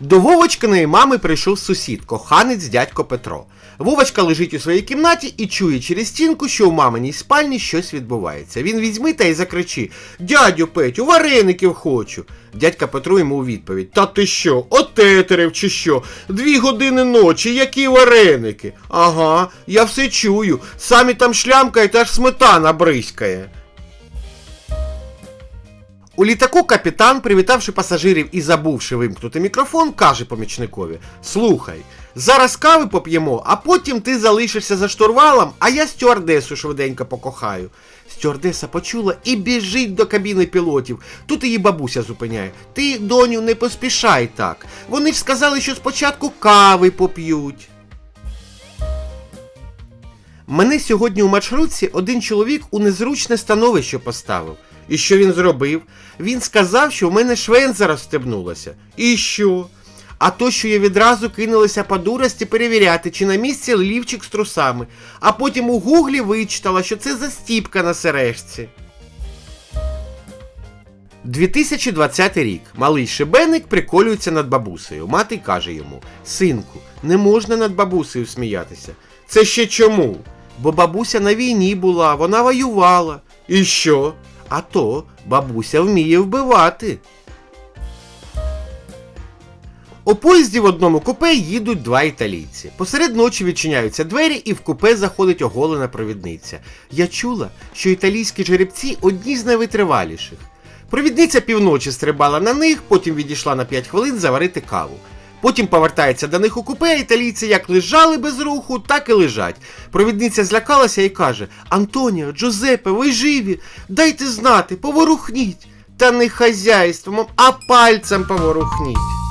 До Вовочкиної мами прийшов сусід, коханець дядько Петро. Вовочка лежить у своїй кімнаті і чує через стінку, що у маминій спальні щось відбувається. Він візьми та й закричи: Дядю Петю, вареників хочу. Дядька Петро йому у відповідь: Та ти що, отетерев чи що? Дві години ночі, які вареники? Ага, я все чую. Самі там шлямкають, аж сметана бризкає. У літаку капітан, привітавши пасажирів і забувши вимкнути мікрофон, каже помічникові: Слухай, зараз кави поп'ємо, а потім ти залишишся за штурвалом, а я стюардесу швиденько покохаю. Стюардеса почула і біжить до кабіни пілотів. Тут її бабуся зупиняє. Ти, доню, не поспішай так. Вони ж сказали, що спочатку кави поп'ють. Мене сьогодні у маршрутці один чоловік у незручне становище поставив. І що він зробив? Він сказав, що в мене швенза розстебнулася. І що? А то, що я відразу кинулася по дурості перевіряти, чи на місці лівчик з трусами, а потім у гуглі вичитала, що це застіпка на сережці. 2020 рік. Малий шибеник приколюється над бабусею. Мати каже йому: Синку, не можна над бабусею сміятися. Це ще чому? Бо бабуся на війні була, вона воювала. І що? А то бабуся вміє вбивати. У поїзді в одному купе їдуть два італійці. Посеред ночі відчиняються двері, і в купе заходить оголена провідниця. Я чула, що італійські жеребці одні з найвитриваліших. Провідниця півночі стрибала на них, потім відійшла на 5 хвилин заварити каву. Потім повертається до них у купе, а італійці як лежали без руху, так і лежать. Провідниця злякалася і каже: Антоніо, Джозепе, ви живі? Дайте знати, поворухніть. Та не хазяйством, а пальцем поворухніть.